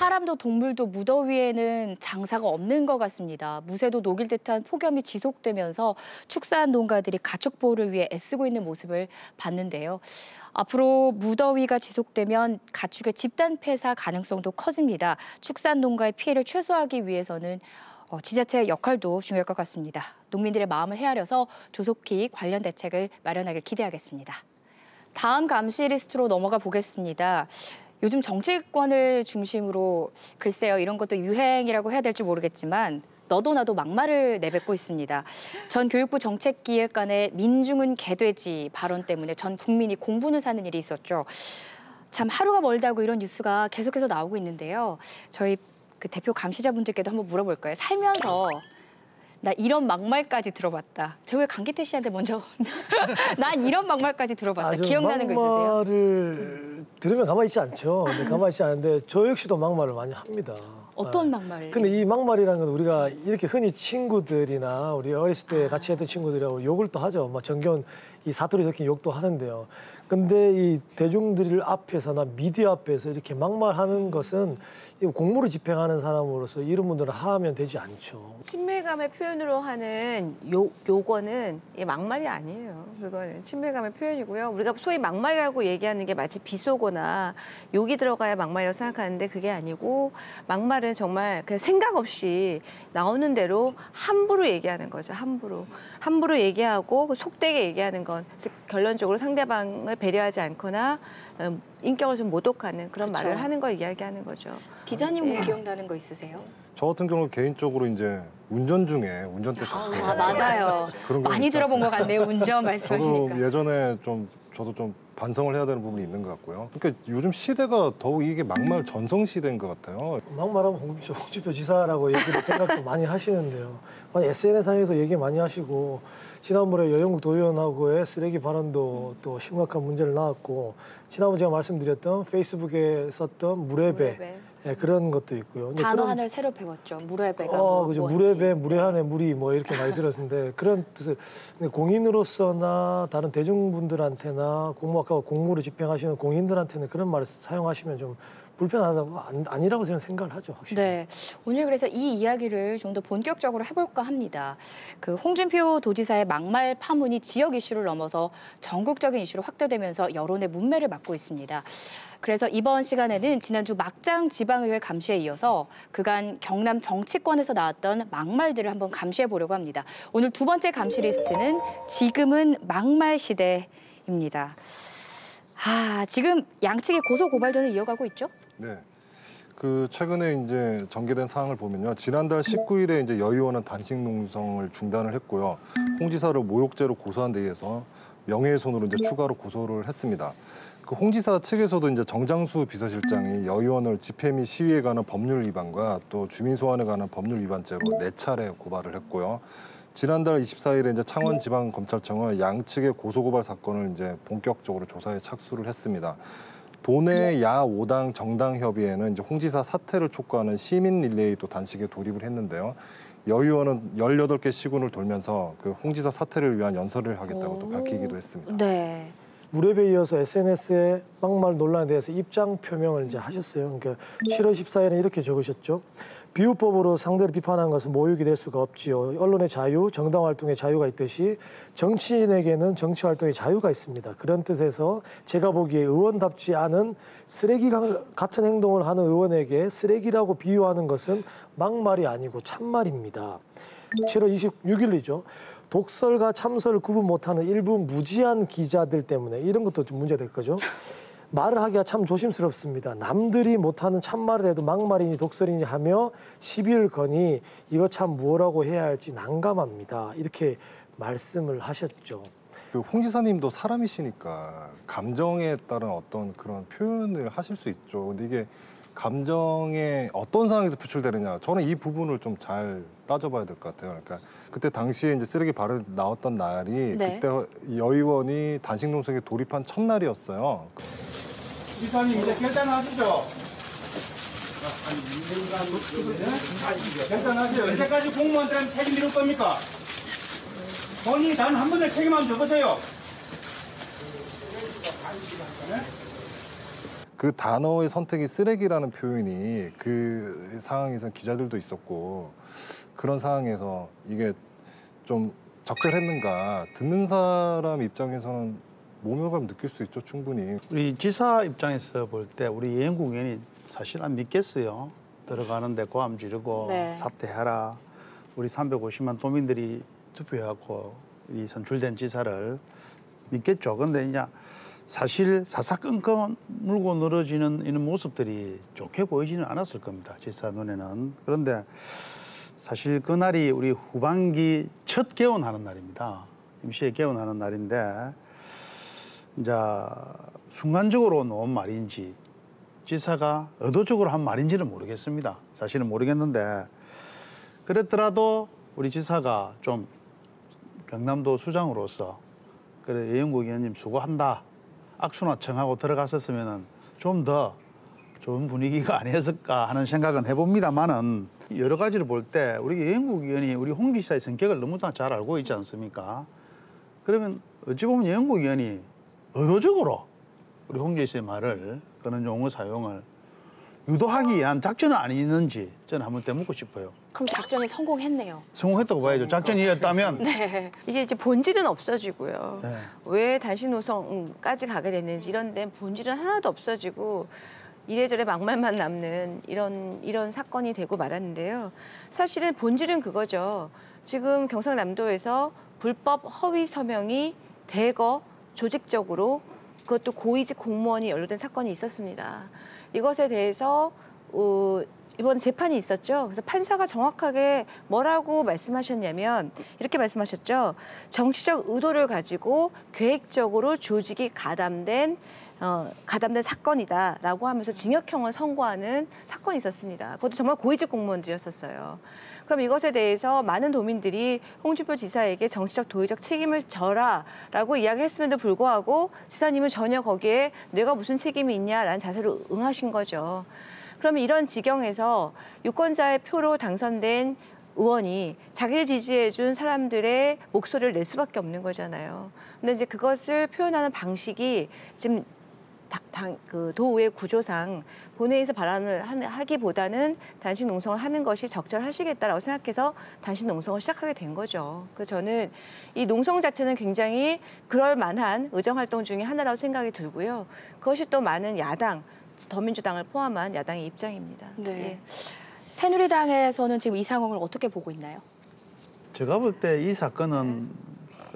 사람도 동물도 무더위에는 장사가 없는 것 같습니다. 무쇠도 녹일 듯한 폭염이 지속되면서 축산 농가들이 가축 보호를 위해 애쓰고 있는 모습을 봤는데요. 앞으로 무더위가 지속되면 가축의 집단 폐사 가능성도 커집니다. 축산 농가의 피해를 최소화하기 위해서는 어, 지자체의 역할도 중요할 것 같습니다. 농민들의 마음을 헤아려서 조속히 관련 대책을 마련하길 기대하겠습니다. 다음 감시 리스트로 넘어가 보겠습니다. 요즘 정치권을 중심으로 글쎄요 이런 것도 유행이라고 해야 될지 모르겠지만 너도 나도 막말을 내뱉고 있습니다. 전 교육부 정책기획관의 민중은 개돼지 발언 때문에 전 국민이 공분을 사는 일이 있었죠. 참 하루가 멀다고 이런 뉴스가 계속해서 나오고 있는데요. 저희 그 대표 감시자분들께도 한번 물어볼까요? 살면서 나 이런 막말까지 들어봤다. 저왜 강기태 씨한테 먼저 난 이런 막말까지 들어봤다. 아, 저 기억나는 거 있으세요? 막말을 들으면 가만히 있지 않죠. 근데 가만히 있지 않은데 저 역시도 막말을 많이 합니다. 어떤 아, 막말? 근데 이 막말이라는 건 우리가 이렇게 흔히 친구들이나 우리 어렸을 때 같이 했던 친구들하고 욕을 또 하죠. 막 정겨운 이 사투리 섞인 욕도 하는데요. 근데 이 대중들 앞에서나 미디어 앞에서 이렇게 막말하는 것은 이 공무를 집행하는 사람으로서 이런 분들은 하면 되지 않죠. 친밀감의 표현으로 하는 요, 요거는 이 막말이 아니에요. 그거는 친밀감의 표현이고요. 우리가 소위 막말이라고 얘기하는 게 마치 비속어나 욕이 들어가야 막말이라고 생각하는데 그게 아니고 막말은 정말 그냥 생각 없이 나오는 대로 함부로 얘기하는 거죠. 함부로. 함부로 얘기하고 속되게 얘기하는 건 결론적으로 상대방을 배려하지 않거나 음, 인격을 좀 모독하는 그런 그쵸. 말을 하는 걸 이야기하는 거죠. 기자님 뭐 예. 기억나는 거 있으세요? 저 같은 경우는 개인적으로 이제 운전 중에 운전대 잡고 아 맞아요. 그런 거 많이 들어본 것? 같네요. 운전 말씀하시니까. 저도 예전에 좀 저도 좀 반성을 해야 되는 부분이 있는 것 같고요. 그러니까 요즘 시대가 더욱 이게 막말 전성 시대인 것 같아요. 막말하면 홍준표, 홍준표 지사라고 얘기를 생각도 많이 하시는데요. SNS상에서 얘기 많이 하시고 지난번에 여영국 도의원하고의 쓰레기 발언도 또 심각한 문제를 낳았고 지난번 제가 말씀드렸던 페이스북에 썼던 물의 배 물의 예, 그런 것도 있고요. 단어 하나를 새로 배웠죠. 물의 배가 어, 뭐, 그죠. 뭔지. 물의 배, 물의 한에 물이 뭐 이렇게 많이 들었는데 그런 뜻을 공인으로서나 다른 대중분들한테나 공무 아까 공무를 집행하시는 공인들한테는 그런 말을 사용하시면 좀 불편하다고 안, 아니라고 저는 생각을 하죠. 확실히. 네, 오늘 그래서 이 이야기를 좀 더 본격적으로 해볼까 합니다. 그 홍준표 도지사의 막말 파문이 지역 이슈를 넘어서 전국적인 이슈로 확대되면서 여론의 문매를 맞고 있습니다. 그래서 이번 시간에는 지난주 막장 지방의회 감시에 이어서 그간 경남 정치권에서 나왔던 막말들을 한번 감시해 보려고 합니다. 오늘 두 번째 감시 리스트는 지금은 막말 시대입니다. 아, 지금 양측이 고소 고발전을 이어가고 있죠? 네. 그 최근에 이제 전개된 사항을 보면요. 지난달 19일에 이제 여의원은 단식 농성을 중단을 했고요. 홍 지사를 모욕죄로 고소한 데 의해서 명예훼손으로 이제 추가로 고소를 했습니다. 그 홍 지사 측에서도 이제 정장수 비서실장이 여의원을 집회 및 시위에 관한 법률 위반과 또 주민 소환에 관한 법률 위반죄로 네 차례 고발을 했고요. 지난달 24일에 이제 창원지방검찰청은 양측의 고소고발 사건을 이제 본격적으로 조사에 착수를 했습니다. 도내 야 5당 정당 협의회는 이제 홍 지사 사퇴를 촉구하는 시민 릴레이 또 단식에 돌입을 했는데요. 여 의원은 18개 시군을 돌면서 그 홍 지사 사퇴를 위한 연설을 하겠다고 또 오. 밝히기도 했습니다. 네. 배에 이어서 SNS의 막말 논란에 대해서 입장 표명을 이제 하셨어요. 그러니까 7월 14일에 이렇게 적으셨죠. 비유법으로 상대를 비판한 것은 모욕이 될 수가 없지요. 언론의 자유, 정당 활동의 자유가 있듯이 정치인에게는 정치 활동의 자유가 있습니다. 그런 뜻에서 제가 보기에 의원답지 않은 쓰레기 가- 같은 행동을 하는 의원에게 쓰레기라고 비유하는 것은 막말이 아니고 참말입니다. 7월 26일이죠. 독설과 참설을 구분 못하는 일부 무지한 기자들 때문에 이런 것도 좀 문제될 거죠. 말을 하기가 참 조심스럽습니다. 남들이 못하는 참말을 해도 막말이니 독설이니 하며 시비를 거니 이거 참 무엇라고 해야 할지 난감합니다. 이렇게 말씀을 하셨죠. 그 홍 지사님도 사람이시니까 감정에 따른 어떤 그런 표현을 하실 수 있죠. 근데 이게 감정에 어떤 상황에서 표출되느냐 저는 이 부분을 좀 잘 따져봐야 될 것 같아요. 그러니까 그때 당시에 이제 쓰레기 발을 나왔던 날이 네. 그때 여의원이 단식 농성에 돌입한 첫날이었어요. 이사님 이제 결단하시죠. 결단하세요. 언제까지 공무원들한테 책임 미룰 겁니까? 본인이 단 한 번을 책임 한번 져보세요. 그 단어의 선택이 쓰레기라는 표현이 그 상황에서 기자들도 있었고 그런 상황에서 이게 좀 적절했는가 듣는 사람 입장에서는 모멸감 느낄 수 있죠 충분히 우리 지사 입장에서 볼 때 우리 예영국 의원이 사실 안 믿겠어요. 들어가는데 고함 지르고 네. 사퇴하라. 우리 350만 도민들이 투표해갖고 이 선출된 지사를 믿겠죠. 그런데 이제 사실 사사건건 물고 늘어지는 이런 모습들이 좋게 보이지는 않았을 겁니다. 지사 눈에는. 그런데 사실 그날이 우리 후반기 첫 개원하는 날입니다. 임시회 개원하는 날인데 이제 순간적으로 놓은 말인지 지사가 의도적으로 한 말인지는 모르겠습니다. 사실은 모르겠는데 그랬더라도 우리 지사가 좀 경남도 수장으로서 그래 예영국 의원님 수고한다 악수나 청하고 들어갔었으면은 좀더 좋은 분위기가 아니었을까 하는 생각은 해봅니다만은 여러 가지를 볼 때 우리 예영국 의원이 우리 홍 지사의 성격을 너무나 잘 알고 있지 않습니까? 그러면 어찌 보면 예영국 의원이 의도적으로 우리 홍 지사의 말을 그런 용어 사용을 유도하기 위한 작전은 아니는지 저는 한번 되묻고 싶어요. 그럼 작전이 성공했네요. 성공했다고 봐야죠. 작전이었다면 네. 이게 이제 본질은 없어지고요. 네. 왜 단신 노선까지 가게 됐는지 이런 데 본질은 하나도 없어지고 이래저래 막말만 남는 이런 이런 사건이 되고 말았는데요. 사실은 본질은 그거죠. 지금 경상남도에서 불법 허위 서명이 대거 조직적으로 그것도 고위직 공무원이 연루된 사건이 있었습니다. 이것에 대해서 어, 이번 재판이 있었죠. 그래서 판사가 정확하게 뭐라고 말씀하셨냐면 이렇게 말씀하셨죠. 정치적 의도를 가지고 계획적으로 조직이 가담된 어, 가담된 사건이다라고 하면서 징역형을 선고하는 사건이 있었습니다. 그것도 정말 고위직 공무원들이었었어요. 그럼 이것에 대해서 많은 도민들이 홍준표 지사에게 정치적 도의적 책임을 져라라고 이야기했음에도 불구하고 지사님은 전혀 거기에 내가 무슨 책임이 있냐라는 자세로 응하신 거죠. 그러면 이런 지경에서 유권자의 표로 당선된 의원이 자기를 지지해준 사람들의 목소리를 낼 수밖에 없는 거잖아요. 근데 이제 그것을 표현하는 방식이 지금 그 도의회 구조상 본회의에서 발언을 하기보다는 단식 농성을 하는 것이 적절하시겠다라고 생각해서 단식 농성을 시작하게 된 거죠. 그래서 저는 이 농성 자체는 굉장히 그럴 만한 의정 활동 중에 하나라고 생각이 들고요. 그것이 또 많은 야당, 더민주당을 포함한 야당의 입장입니다. 네. 예. 새누리당에서는 지금 이 상황을 어떻게 보고 있나요? 제가 볼 때 이 사건은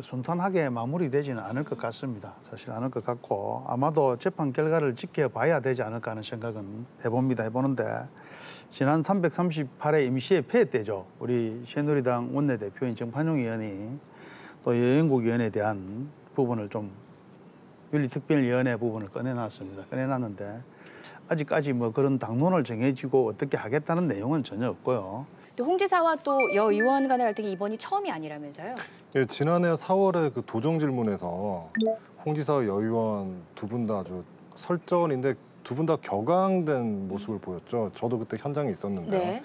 순탄하게 마무리되지는 않을 것 같습니다. 사실 않을 것 같고 아마도 재판 결과를 지켜봐야 되지 않을까 하는 생각은 해봅니다. 해보는데 지난 338회 임시회 폐회 때죠. 우리 새누리당 원내대표인 정판용 의원이 또 여영국 의원에 대한 부분을 좀 윤리특별위원회 부분을 꺼내놨습니다. 꺼내놨는데 아직까지 뭐 그런 당론을 정해지고 어떻게 하겠다는 내용은 전혀 없고요. 또홍 지사와 또 여 의원 간의 갈등이 이번이 처음이 아니라면서요? 예, 지난해 4월에 그 도정 질문에서 홍 지사와 여 의원 두 분 다 아주 설전인데 두 분 다 격앙된 모습을 보였죠. 저도 그때 현장에 있었는데요. 네.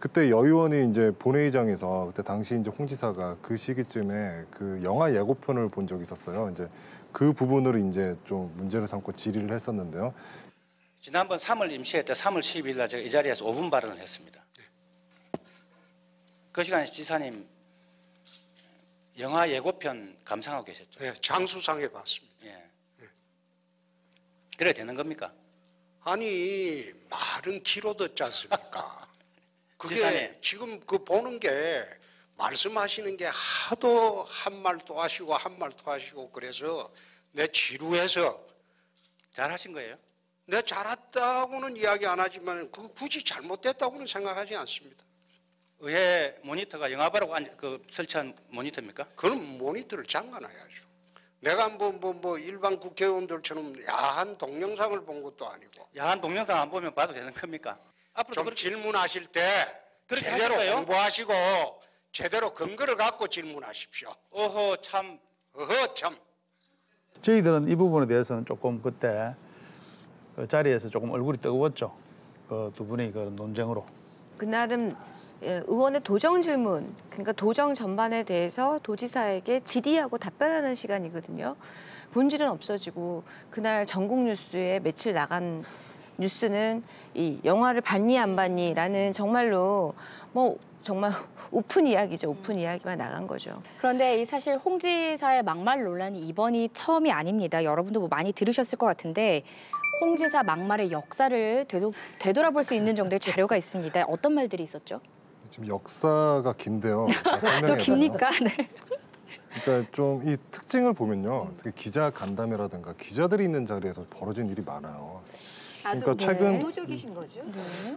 그때 여 의원이 이제 본회의장에서 그때 당시 이제 홍 지사가 그 시기쯤에 그 영화 예고편을 본 적이 있었어요. 이제 그 부분을 이제 좀 문제를 삼고 질의를 했었는데요. 지난번 3월 임시회 때 3월 12일 날 제가 이 자리에서 5분 발언을 했습니다. 그 시간에 지사님 영화 예고편 감상하고 계셨죠? 예, 장수상해 봤습니다. 예. 그래 되는 겁니까? 아니 말은 길어 듣지 않습니까? 그게 지사님. 지금 그 보는 게 말씀하시는 게 하도 한말또 하시고 한말또 하시고 그래서 내 지루해서 잘 하신 거예요? 내 잘했다고는 이야기 안 하지만 그 굳이 잘못됐다고는 생각하지 않습니다. 의회 모니터가 영화 보라고 앉- 그 설치한 모니터입니까? 그런 모니터를 잠가놔야죠. 내가 뭐 뭐 뭐 일반 국회의원들처럼 야한 동영상을 본 것도 아니고 야한 동영상 안 보면 봐도 되는 겁니까? 앞으로도 좀 그렇게 질문하실 때 제대로 하실까요? 공부하시고 제대로 근거를 갖고 질문하십시오. 어허 참 어허 참. 저희들은 이 부분에 대해서는 조금 그때 그 자리에서 조금 얼굴이 뜨거웠죠. 그 두 분의 그 논쟁으로. 그날은 예, 의원의 도정 질문, 그러니까 도정 전반에 대해서 도지사에게 질의하고 답변하는 시간이거든요. 본질은 없어지고 그날 전국 뉴스에 며칠 나간 뉴스는 이 영화를 봤니 안 봤니라는 정말로 뭐 정말 오픈 이야기죠. 오픈 이야기만 나간 거죠. 그런데 이 사실 홍 지사의 막말 논란이 이번이 처음이 아닙니다. 여러분도 뭐 많이 들으셨을 것 같은데 홍 지사 막말의 역사를 되도, 되돌아볼 수 있는 정도의 자료가 있습니다. 어떤 말들이 있었죠? 지금 역사가 긴데요. 다 또? 깁니까? 네. 그러니까 좀 이 특징을 보면요. 특히 기자 간담회라든가 기자들이 있는 자리에서 벌어진 일이 많아요. 그러니까 최근 의도적이신 거죠.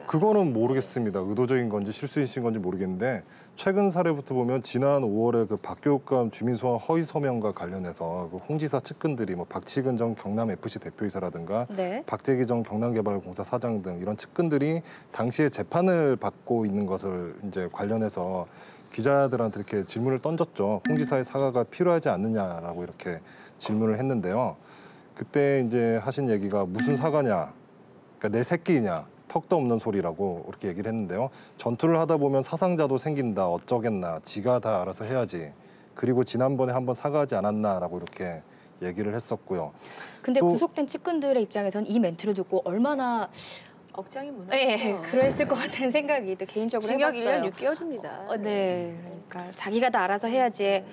그거는 모르겠습니다. 의도적인 건지 실수이신 건지 모르겠는데 최근 사례부터 보면 지난 5월에 그 박교육감 주민소환 허위 서명과 관련해서 그 홍지사 측근들이 뭐 박치근 전 경남 FC 대표이사라든가 네. 박재기 전 경남개발공사 사장 등 이런 측근들이 당시에 재판을 받고 있는 것을 이제 관련해서 기자들한테 이렇게 질문을 던졌죠. 홍 지사의 사과가 필요하지 않느냐라고 이렇게 질문을 했는데요. 그때 이제 하신 얘기가 무슨 사과냐? 그러니까 내 새끼냐? 턱도 없는 소리라고 그렇게 얘기를 했는데요. 전투를 하다 보면 사상자도 생긴다. 어쩌겠나. 지가 다 알아서 해야지. 그리고 지난번에 한번 사과하지 않았나라고 이렇게 얘기를 했었고요. 근데 또- 구속된 측근들의 입장에서는 이 멘트를 듣고 얼마나 억장이 무너져. 예, 그랬을 것 같은 생각이 또 개인적으로 징역 해봤어요. 1년 6개월입니다. 어, 네, 그러니까 자기가 다 알아서 해야지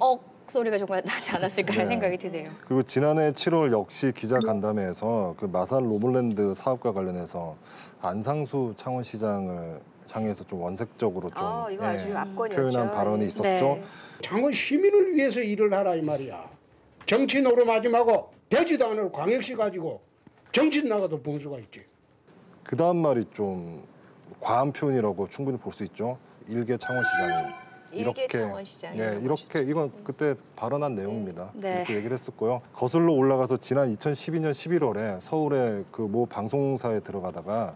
억 소리가 정말 나지 않았을까라는 네. 생각이 드네요. 그리고 지난해 7월 역시 기자 간담회에서 그 마산 로블랜드 사업과 관련해서 안상수 창원시장을 향해서 좀 원색적으로 좀 아, 이거 예, 아주 압권이었죠. 표현한 발언이 네. 있었죠. 네. 창원 시민을 위해서 일을 하라 이 말이야. 정치 노름하지 말고 되지도 않을 광역시 가지고 정치 나가도 분수가 있지. 그 다음 말이 좀 과한 표현이라고 충분히 볼 수 있죠. 일개 창원시장이 창원시장이 예, 이렇게 이건 그때 발언한 내용입니다. 네. 이렇게 얘기를 했었고요. 거슬러 올라가서 지난 2012년 11월에 서울의 그 모 방송사에 들어가다가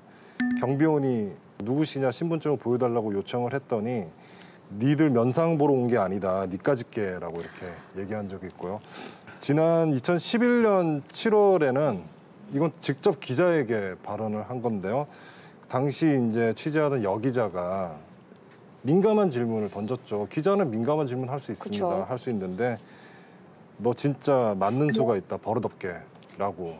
경비원이 누구시냐 신분증을 보여달라고 요청을 했더니 니들 면상 보러 온 게 아니다. 니까짓 게라고 이렇게 얘기한 적이 있고요. 지난 2011년 7월에는 이건 직접 기자에게 발언을 한 건데요. 당시 이제 취재하던 여기자가 민감한 질문을 던졌죠. 기자는 민감한 질문 할 수 있습니다. 할 수 있는데 너 진짜 맞는 수가 있다. 버릇없게라고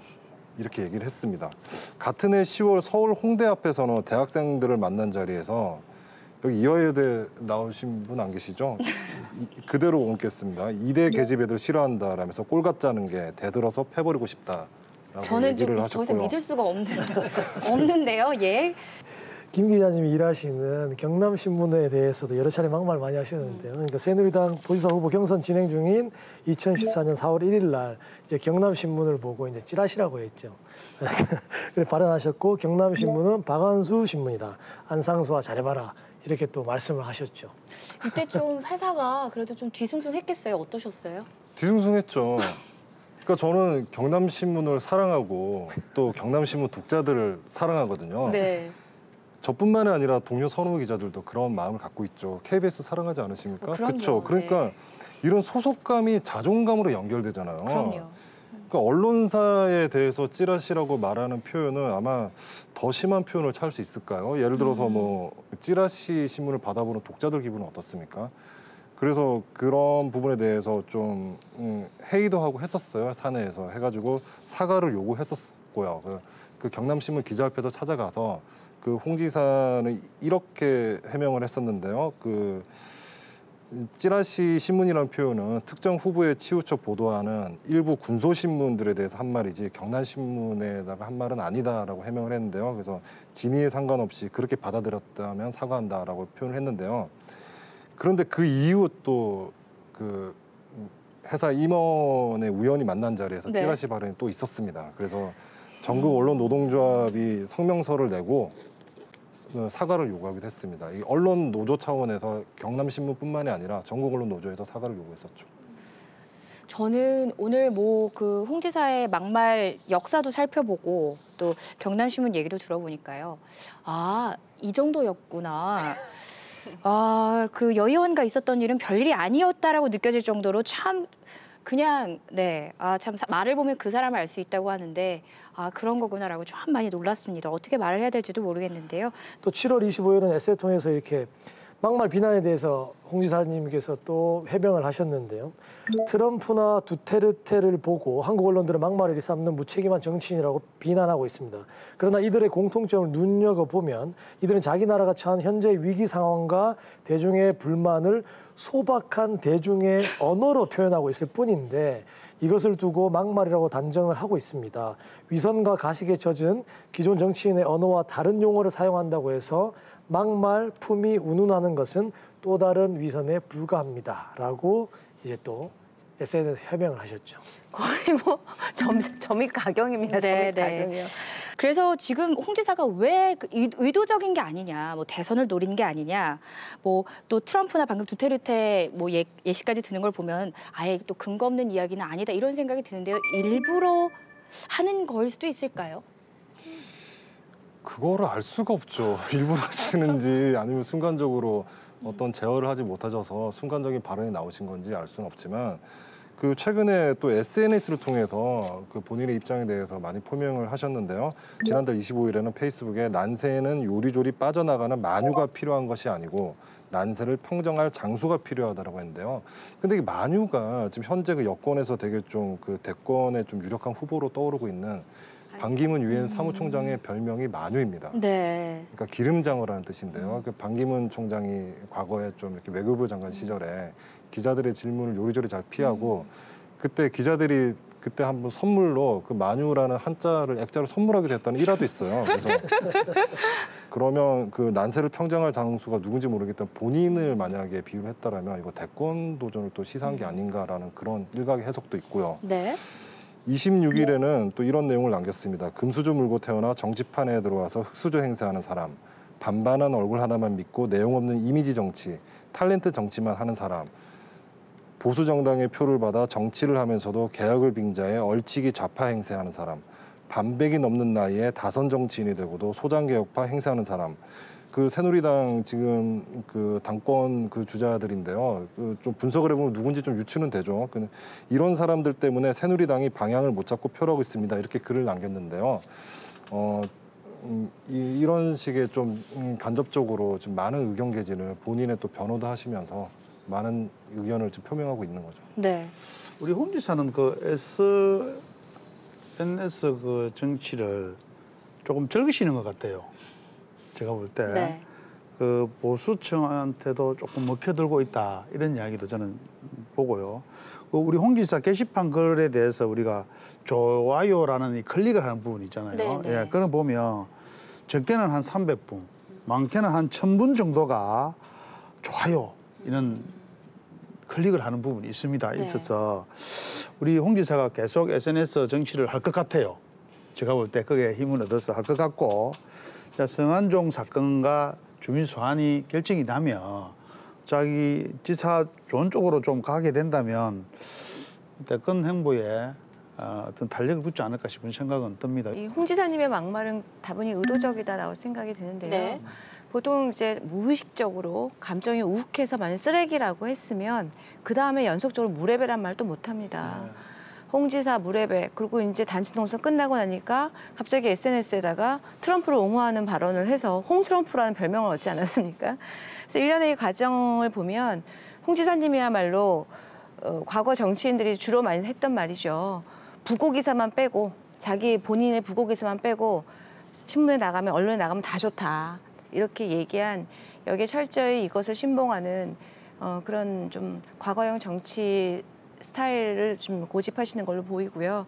이렇게 얘기를 했습니다. 같은 해 10월 서울 홍대 앞에서는 대학생들을 만난 자리에서 여기 이화여대 나오신 분 안 계시죠? 이- 그대로 옮겠습니다. 이대 계집 애들 싫어한다라면서 꼴 같자는 게 대들어서 패버리고 싶다라고 저는 좀 하셨고요. 믿을 수가 없는, 없는데요. 예. 김 기자님이 일하시는 경남신문에 대해서도 여러 차례 막말 많이 하셨는데요. 그러니까 새누리당 도지사 후보 경선 진행 중인 2014년 4월 1일 날 이제 경남신문을 보고 이제 찌라시라고 했죠. 그래 발언하셨고 경남신문은 박한수 신문이다. 안상수와 잘해봐라. 이렇게 또 말씀을 하셨죠. 이때 좀 회사가 그래도 좀 뒤숭숭했겠어요. 어떠셨어요? 뒤숭숭했죠. 그러니까 저는 경남신문을 사랑하고 또 경남신문 독자들을 사랑하거든요. 네. 저뿐만이 아니라 동료 선후 기자들도 그런 마음을 갖고 있죠. KBS 사랑하지 않으십니까? 어. 그렇죠. 그러니까 네. 이런 소속감이 자존감으로 연결되잖아요. 그럼요. 그러니까 언론사에 대해서 찌라시라고 말하는 표현은 아마 더 심한 표현을 찾을 수 있을까요? 예를 들어서 음. 뭐 찌라시 신문을 받아보는 독자들 기분은 어떻습니까? 그래서 그런 부분에 대해서 좀 음, 회의도 하고 했었어요 사내에서 해가지고 사과를 요구했었고요. 그, 그 경남신문 기자 앞에서 찾아가서 그 홍 지사는 이렇게 해명을 했었는데요. 그 찌라시 신문이라는 표현은 특정 후보에 치우쳐 보도하는 일부 군소 신문들에 대해서 한 말이지 경남 신문에다가 한 말은 아니다라고 해명을 했는데요. 그래서 진위에 상관없이 그렇게 받아들였다면 사과한다라고 표현을 했는데요. 그런데 그 이후 또 그 회사 임원의 우연히 만난 자리에서 네. 찌라시 발언이 또 있었습니다. 그래서 전국 언론 노동조합이 성명서를 내고 어, 사과를 요구하기도 했습니다. 이 언론 노조 차원에서 경남신문뿐만이 아니라 전국 언론 노조에서 사과를 요구했었죠. 저는 오늘 뭐 그 홍지사의 막말 역사도 살펴보고 또 경남신문 얘기도 들어보니까요. 아, 이 정도였구나. 아, 그 여의원가 있었던 일은 별일이 아니었다라고 느껴질 정도로 참 그냥 네, 아참 말을 보면 그 사람을 알 수 있다고 하는데 아 그런 거구나라고 참 많이 놀랐습니다. 어떻게 말을 해야 될지도 모르겠는데요. 또 7월 25일은 에세이통에서 이렇게 막말 비난에 대해서 홍 지사님께서 또 해명을 하셨는데요. 트럼프나 두테르테를 보고 한국 언론들은 막말을 일삼는 무책임한 정치인이라고 비난하고 있습니다. 그러나 이들의 공통점을 눈여겨보면 이들은 자기 나라가 처한 현재 위기 상황과 대중의 불만을 소박한 대중의 언어로 표현하고 있을 뿐인데 이것을 두고 막말이라고 단정을 하고 있습니다. 위선과 가식에 젖은 기존 정치인의 언어와 다른 용어를 사용한다고 해서 막말, 품이 운운하는 것은 또 다른 위선에 불과합니다 라고 이제 또 SNS 해명을 하셨죠. 거의 뭐 점, 점이 가경입니다. 네, 점이 네. 가경이요. 그래서 지금 홍 지사가 왜그 의- 의도적인 게 아니냐, 뭐 대선을 노린 게 아니냐, 뭐 또 트럼프나 방금 두테르테 뭐 예, 예시까지 드는 걸 보면 아예 또 근거 없는 이야기는 아니다 이런 생각이 드는데요. 일부러 하는 걸 수도 있을까요? 그거를 알 수가 없죠. 일부러 하시는지 아니면 순간적으로 어떤 제어를 하지 못하셔서 순간적인 발언이 나오신 건지 알 수는 없지만 그 최근에 또 SNS를 통해서 그 본인의 입장에 대해서 많이 표명을 하셨는데요. 지난달 25일에는 페이스북에 난세에는 요리조리 빠져나가는 마뉴가 필요한 것이 아니고 난세를 평정할 장수가 필요하다라고 했는데요. 근데 이 마뉴가 지금 현재 그 여권에서 되게 좀 그 대권에 좀 유력한 후보로 떠오르고 있는 반기문 유엔 사무총장의 별명이 마뉴입니다. 네. 그러니까 기름장어라는 뜻인데요. 그 반기문 총장이 과거에 좀 이렇게 외교부 장관 시절에 기자들의 질문을 요리조리 잘 피하고 그때 기자들이 그때 한번 선물로 그 마뉴라는 한자를 액자를 선물하게 됐다는 일화도 있어요. 그래서 그러면 그 난세를 평정할 장수가 누군지 모르겠던 본인을 만약에 비유를 했다라면 이거 대권 도전을 또 시사한 게 아닌가라는 그런 일각의 해석도 있고요. 네. 26일에는 또 이런 내용을 남겼습니다. 금수저 물고 태어나 정치판에 들어와서 흑수저 행세하는 사람, 반반한 얼굴 하나만 믿고 내용 없는 이미지 정치, 탤런트 정치만 하는 사람, 보수 정당의 표를 받아 정치를 하면서도 개혁을 빙자해 얼치기 좌파 행세하는 사람, 반백이 넘는 나이에 다선 정치인이 되고도 소장 개혁파 행세하는 사람. 그 새누리당 지금 그 당권 그 주자들인데요. 그 좀 분석을 해보면 누군지 좀 유추는 되죠. 그 이런 사람들 때문에 새누리당이 방향을 못 잡고 표라고 있습니다. 이렇게 글을 남겼는데요. 어, 음, 이, 이런 식의 좀 음, 간접적으로 좀 많은 의견 개진을 본인의 또 변호도 하시면서 많은 의견을 지금 표명하고 있는 거죠. 네. 우리 홍 지사는 그 SNS 그 정치를 조금 즐기시는 것 같아요. 제가 볼 때. 네. 그 보수층한테도 조금 먹혀들고 있다 이런 이야기도 저는 보고요. 그 우리 홍 지사 게시판 글에 대해서 우리가 좋아요라는 이 클릭을 하는 부분 있잖아요. 네, 네. 예, 그런 보면 적게는 한 300분, 많게는 한 1000분 정도가 좋아요 이런 클릭을 하는 부분이 있습니다. 네. 있어서 우리 홍 지사가 계속 SNS 정치를 할 것 같아요. 제가 볼 때 그게 힘을 얻어서 할 것 같고 자, 성한종 사건과 주민 소환이 결정이 나면 자기 지사 좋은 쪽으로 좀 가게 된다면 대권 행보에 어, 어떤 탄력을 붙지 않을까 싶은 생각은 듭니다. 이 홍 지사님의 막말은 다분히 의도적이다라고 생각이 드는데요. 네. 보통 이제 무의식적으로 감정이 우욱해서 만약 쓰레기라고 했으면 그 다음에 연속적으로 무레배란 말도 못합니다. 홍 지사 무레배 그리고 이제 단체 농성 끝나고 나니까 갑자기 SNS에다가 트럼프를 옹호하는 발언을 해서 홍 트럼프라는 별명을 얻지 않았습니까? 그래서 일련의 이 과정을 보면 홍 지사님이야말로 어, 과거 정치인들이 주로 많이 했던 말이죠. 부고 기사만 빼고 자기 본인의 부고 기사만 빼고 신문에 나가면 언론에 나가면 다 좋다 이렇게 얘기한 여기에 철저히 이것을 신봉하는 어, 그런 좀 과거형 정치 스타일을 좀 고집하시는 걸로 보이고요.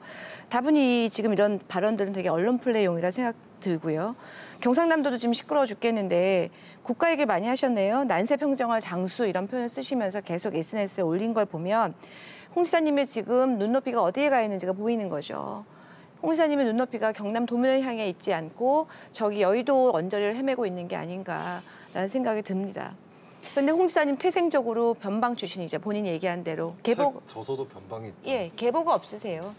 다분히 지금 이런 발언들은 되게 언론 플레이용이라 생각 들고요. 경상남도도 지금 시끄러워 죽겠는데 국가 얘기를 많이 하셨네요. 난세 평정할 장수 이런 표현을 쓰시면서 계속 SNS에 올린 걸 보면 홍 지사님의 지금 눈높이가 어디에 가 있는지가 보이는 거죠. 홍 지사님의 눈높이가 경남 도민을 향해 있지 않고 저기 여의도 언저리를 헤매고 있는 게 아닌가라는 생각이 듭니다. 그런데 홍 지사님 태생적으로 변방 출신이죠. 본인이 얘기한 대로 개복 책 저서도 변방이 있죠. 예, 계보가 없으세요.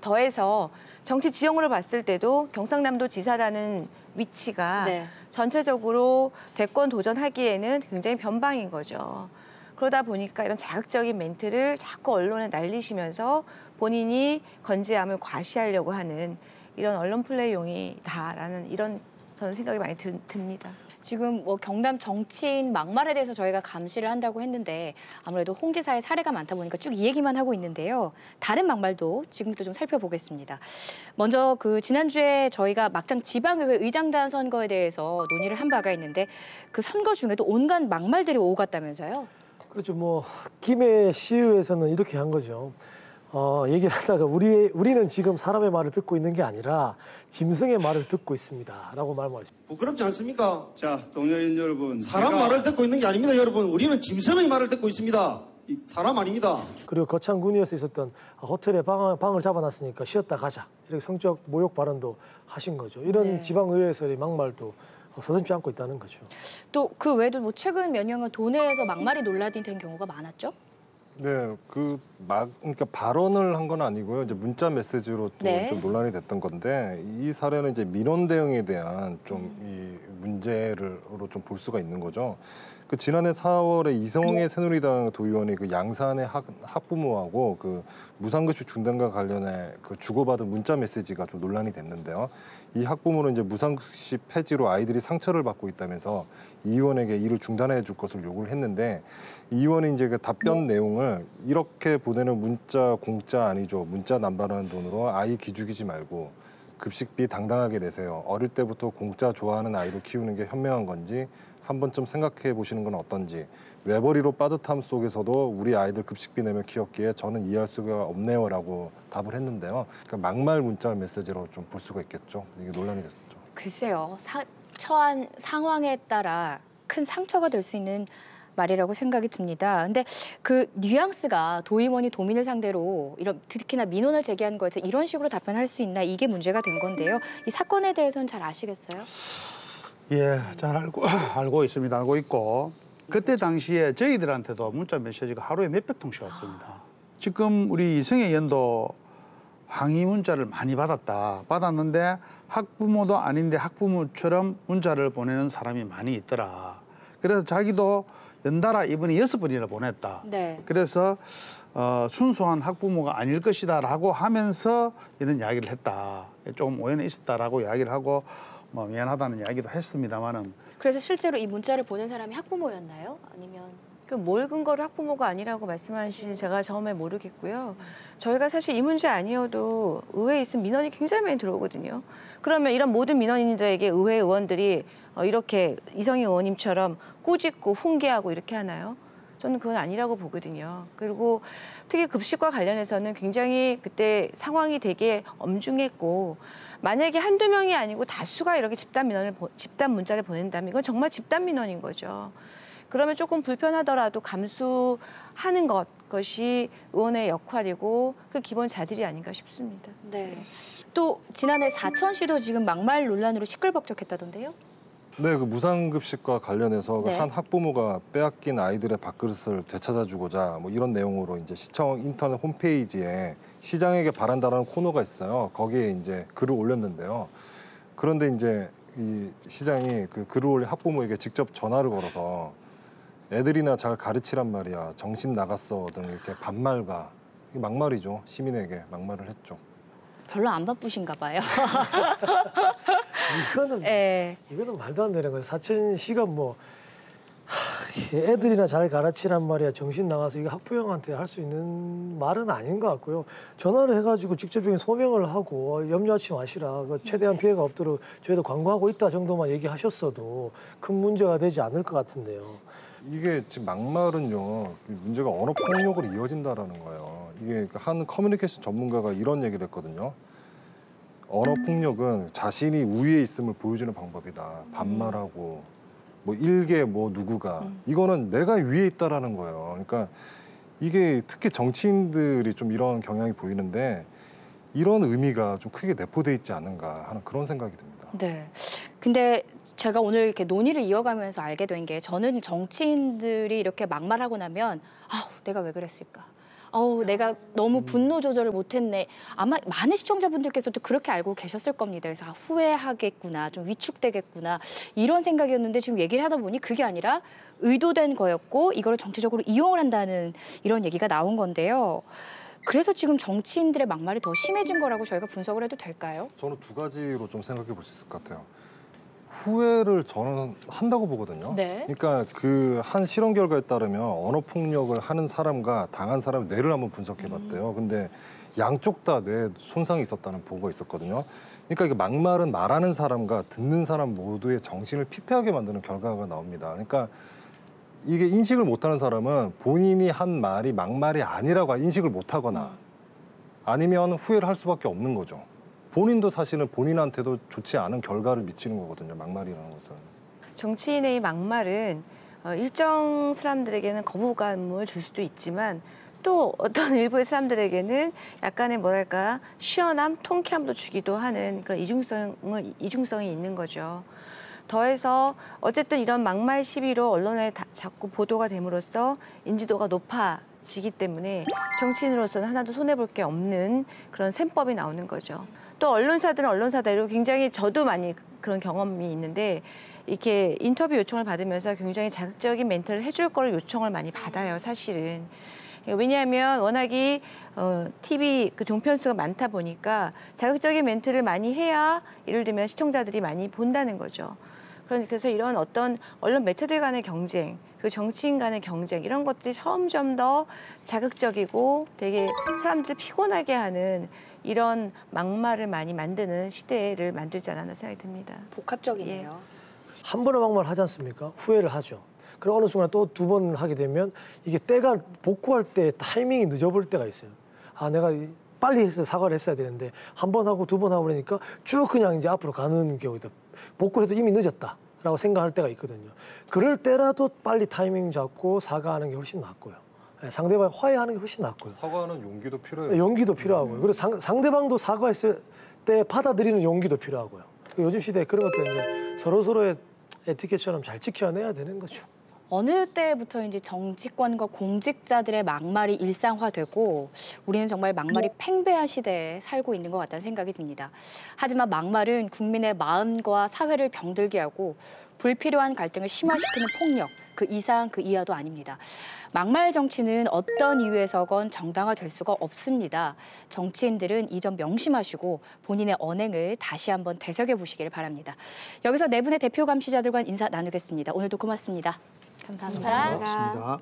더해서 정치 지형으로 봤을 때도 경상남도 지사라는 위치가 네. 전체적으로 대권 도전하기에는 굉장히 변방인 거죠. 그러다 보니까 이런 자극적인 멘트를 자꾸 언론에 날리시면서 본인이 건재함을 과시하려고 하는 이런 언론 플레이용이다라는 이런 저는 생각이 많이 들, 듭니다. 지금 뭐 경남 정치인 막말에 대해서 저희가 감시를 한다고 했는데 아무래도 홍 지사의 사례가 많다 보니까 쭉 이 얘기만 하고 있는데요. 다른 막말도 지금부터 좀 살펴보겠습니다. 먼저 그 지난주에 저희가 막장 지방의회 의장단 선거에 대해서 논의를 한 바가 있는데 그 선거 중에도 온갖 막말들이 오고 갔다면서요. 그렇죠. 뭐 김해 시의회에서는 이렇게 한 거죠. 어, 얘기를 하다가 우리 우리는 지금 사람의 말을 듣고 있는 게 아니라 짐승의 말을 듣고 있습니다라고 말씀하셨죠. 부끄럽지 않습니까? 자, 동료인 여러분. 사람 제가 말을 듣고 있는 게 아닙니다, 여러분. 우리는 짐승의 말을 듣고 있습니다. 이 사람 아닙니다. 그리고 거창군위에서 있었던 호텔에 방, 방을 잡아놨으니까 쉬었다 가자 이렇게 성적 모욕 발언도 하신 거죠. 이런 네. 지방의회에서의 막말도 서슴지 않고 있다는 거죠. 또 그 외에도 뭐 최근 몇 년간 도내에서 막말이 논란이 된 경우가 많았죠. 네, 그 막 그러니까 발언을 한 건 아니고요. 이제 문자 메시지로 또 네. 좀 논란이 됐던 건데 이 사례는 이제 민원 대응에 대한 좀 이 문제를로 좀 볼 수가 있는 거죠. 그 지난해 4월에 이성애 새누리당 도의원이 그 양산의 학, 학부모하고 그 무상급식 중단과 관련해 그 주고받은 문자 메시지가 좀 논란이 됐는데요. 이 학부모는 이제 무상급식 폐지로 아이들이 상처를 받고 있다면서 이 의원에게 이를 중단해 줄 것을 요구를 했는데 이 의원이 이제 그 답변 내용을 이렇게 보내는 문자 공짜 아니죠. 문자 남발하는 돈으로 아이 기죽이지 말고 급식비 당당하게 내세요. 어릴 때부터 공짜 좋아하는 아이로 키우는 게 현명한 건지 한 번쯤 생각해 보시는 건 어떤지 외벌이로 빠듯함 속에서도 우리 아이들 급식비 내며 키웠기에 저는 이해할 수가 없네요라고 답을 했는데요. 그러니까 막말 문자 메시지로 좀 볼 수가 있겠죠. 이게 논란이 됐었죠. 글쎄요. 사- 처한 상황에 따라 큰 상처가 될 수 있는 말이라고 생각이 듭니다. 근데 그 뉘앙스가 도의원이 도민을 상대로 이런 특히나 민원을 제기한 거에서 이런 식으로 답변할 수 있나 이게 문제가 된 건데요. 이 사건에 대해서는 잘 아시겠어요? 예, 잘 알고 알고 있습니다. 알고 있고 그때 당시에 저희들한테도 문자 메시지가 하루에 몇백 통씩 왔습니다. 지금 우리 이승혜 의원도 항의 문자를 많이 받았다. 받았는데 학부모도 아닌데 학부모처럼 문자를 보내는 사람이 많이 있더라. 그래서 자기도 연달아 이번에 여섯 번이나 보냈다. 네. 그래서 어, 순수한 학부모가 아닐 것이다라고 하면서 이런 이야기를 했다. 좀 오해는 있었다라고 이야기를 하고 뭐 미안하다는 이야기도 했습니다만은 그래서 실제로 이 문자를 보낸 사람이 학부모였나요? 아니면 그 뭘 근거로 학부모가 아니라고 말씀하시는 제가 처음에 모르겠고요. 저희가 사실 이 문제 아니어도 의회에 있으면 민원이 굉장히 많이 들어오거든요. 그러면 이런 모든 민원인들에게 의회 의원들이 어, 이렇게 이성희 의원님처럼 꾸짖고 훈계하고 이렇게 하나요? 저는 그건 아니라고 보거든요. 그리고 특히 급식과 관련해서는 굉장히 그때 상황이 되게 엄중했고 만약에 한두 명이 아니고 다수가 이렇게 집단 민원을 보- 집단 문자를 보낸다면 이건 정말 집단 민원인 거죠. 그러면 조금 불편하더라도 감수하는 것 것이 의원의 역할이고 그 기본 자질이 아닌가 싶습니다. 네. 또 지난해 사천시도 지금 막말 논란으로 시끌벅적했다던데요? 네, 그 무상급식과 관련해서 그 네. 한 학부모가 빼앗긴 아이들의 밥그릇을 되찾아주고자 뭐 이런 내용으로 이제 시청 인터넷 홈페이지에 시장에게 바란다라는 코너가 있어요. 거기에 이제 글을 올렸는데요. 그런데 이제 이 시장이 그 글을 올린 학부모에게 직접 전화를 걸어서 애들이나 잘 가르치란 말이야. 정신 나갔어 등 이렇게 반말과 막말이죠. 시민에게 막말을 했죠. 별로 안 바쁘신가 봐요. 이거는 네. 이거는 말도 안 되는 거예요. 사천시가 뭐 하, 애들이나 잘 가르치란 말이야 정신 나가서 이거 학부형한테 할 수 있는 말은 아닌 것 같고요. 전화를 해가지고 직접적인 소명을 하고 염려하지 마시라. 그 최대한 피해가 없도록 저희도 광고하고 있다 정도만 얘기하셨어도 큰 문제가 되지 않을 것 같은데요. 이게 지금 막말은요 문제가 언어 폭력으로 이어진다라는 거예요. 이게 그한 커뮤니케이션 전문가가 이런 얘기를 했거든요. 언어 폭력은 자신이 우위에 있음을 보여주는 방법이다. 반말하고 뭐 일개 뭐 누구가 이거는 내가 위에 있다라는 거예요. 그러니까 이게 특히 정치인들이 좀 이런 경향이 보이는데 이런 의미가 좀 크게 내포돼 있지 않은가 하는 그런 생각이 듭니다. 네. 근데 제가 오늘 이렇게 논의를 이어가면서 알게 된 게 저는 정치인들이 이렇게 막말하고 나면 아우 내가 왜 그랬을까? 아우 내가 너무 분노 조절을 못했네. 아마 많은 시청자분들께서도 그렇게 알고 계셨을 겁니다. 그래서 아, 후회하겠구나, 좀 위축되겠구나 이런 생각이었는데 지금 얘기를 하다 보니 그게 아니라 의도된 거였고 이걸 정치적으로 이용을 한다는 이런 얘기가 나온 건데요. 그래서 지금 정치인들의 막말이 더 심해진 거라고 저희가 분석을 해도 될까요? 저는 두 가지로 좀 생각해 볼 수 있을 것 같아요. 후회를 저는 한다고 보거든요. 네. 그러니까 그 한 실험 결과에 따르면 언어 폭력을 하는 사람과 당한 사람의 뇌를 한번 분석해 봤대요. 음. 근데 양쪽 다뇌 손상이 있었다는 보고가 있었거든요. 그러니까 이게 막말은 말하는 사람과 듣는 사람 모두의 정신을 피폐하게 만드는 결과가 나옵니다. 그러니까 이게 인식을 못하는 사람은 본인이 한 말이 막말이 아니라고 인식을 못하거나 아니면 후회를 할 수밖에 없는 거죠. 본인도 사실은 본인한테도 좋지 않은 결과를 미치는 거거든요. 막말이라는 것은. 정치인의 이 막말은 어, 일정 사람들에게는 거부감을 줄 수도 있지만 또 어떤 일부의 사람들에게는 약간의 뭐랄까 시원함, 통쾌함도 주기도 하는 그런 이중성을 이중성이 있는 거죠. 더해서 어쨌든 이런 막말 시비로 언론에 다- 자꾸 보도가 됨으로써 인지도가 높아지기 때문에 정치인으로서는 하나도 손해 볼 게 없는 그런 셈법이 나오는 거죠. 또 언론사들은 언론사대로 굉장히 저도 많이 그런 경험이 있는데 이렇게 인터뷰 요청을 받으면서 굉장히 자극적인 멘트를 해줄 거를 요청을 많이 받아요, 사실은. 왜냐하면 워낙이 어, TV 그 종편수가 많다 보니까 자극적인 멘트를 많이 해야 예를 들면 시청자들이 많이 본다는 거죠. 그러니 그래서 이런 어떤 언론 매체들 간의 경쟁, 그 정치인 간의 경쟁 이런 것들이 점점 더 자극적이고 되게 사람들을 피곤하게 하는 이런 막말을 많이 만드는 시대를 만들지 않았나 생각이 듭니다. 복합적이네요. 한 번은 막말 하지 않습니까? 후회를 하죠. 그리고 어느 순간 또 두 번 하게 되면 이게 때가 복구할 때 타이밍이 늦어볼 때가 있어요. 아 내가 이- 빨리 했어 사과를 했어야 되는데 한 번 하고 두 번 하고 그러니까 쭉 그냥 이제 앞으로 가는 경우다. 복구해도 이미 늦었다라고 생각할 때가 있거든요. 그럴 때라도 빨리 타이밍 잡고 사과하는 게 훨씬 낫고요. 예, 상대방 화해하는 게 훨씬 낫고요. 사과하는 용기도 필요해요. 네, 용기도 필요하고요. 그리고 상, 상대방도 사과했을 때 받아들이는 용기도 필요하고요. 요즘 시대에 그런 것들 이제 서로 서로의 에티켓처럼 잘 지켜내야 되는 거죠. 어느 때부터인지 정치권과 공직자들의 막말이 일상화되고 우리는 정말 막말이 팽배한 시대에 살고 있는 것 같다는 생각이 듭니다. 하지만 막말은 국민의 마음과 사회를 병들게 하고 불필요한 갈등을 심화시키는 폭력, 그 이상 그 이하도 아닙니다. 막말 정치는 어떤 이유에서건 정당화될 수가 없습니다. 정치인들은 이 점 명심하시고 본인의 언행을 다시 한번 되새겨 보시기를 바랍니다. 여기서 네 분의 대표 감시자들과 인사 나누겠습니다. 오늘도 고맙습니다. 감사합니다. 고맙습니다.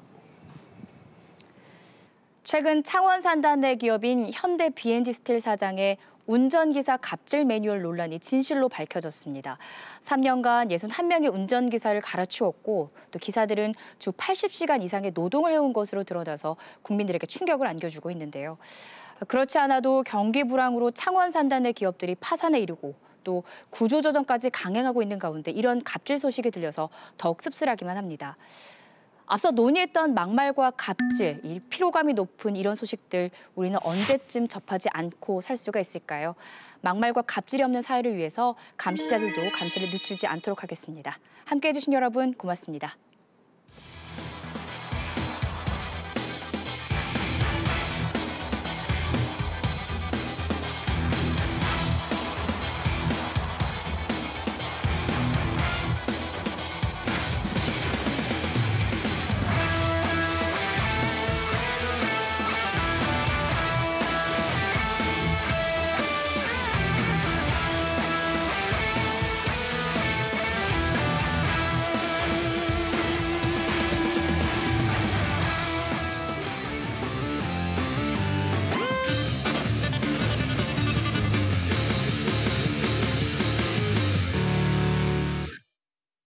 최근 창원 산단내 기업인 현대 BNG 스틸 사장의 운전기사 갑질 매뉴얼 논란이 진실로 밝혀졌습니다. 3년간 61명의 운전기사를 갈아치웠고 또 기사들은 주 80시간 이상의 노동을 해온 것으로 드러나서 국민들에게 충격을 안겨주고 있는데요. 그렇지 않아도 경기 불황으로 창원 산단내 기업들이 파산에 이르고 또 구조조정까지 강행하고 있는 가운데 이런 갑질 소식이 들려서 더욱 씁쓸하기만 합니다. 앞서 논의했던 막말과 갑질, 이 피로감이 높은 이런 소식들 우리는 언제쯤 접하지 않고 살 수가 있을까요? 막말과 갑질이 없는 사회를 위해서 감시자들도 감시를 늦추지 않도록 하겠습니다. 함께해 주신 여러분 고맙습니다.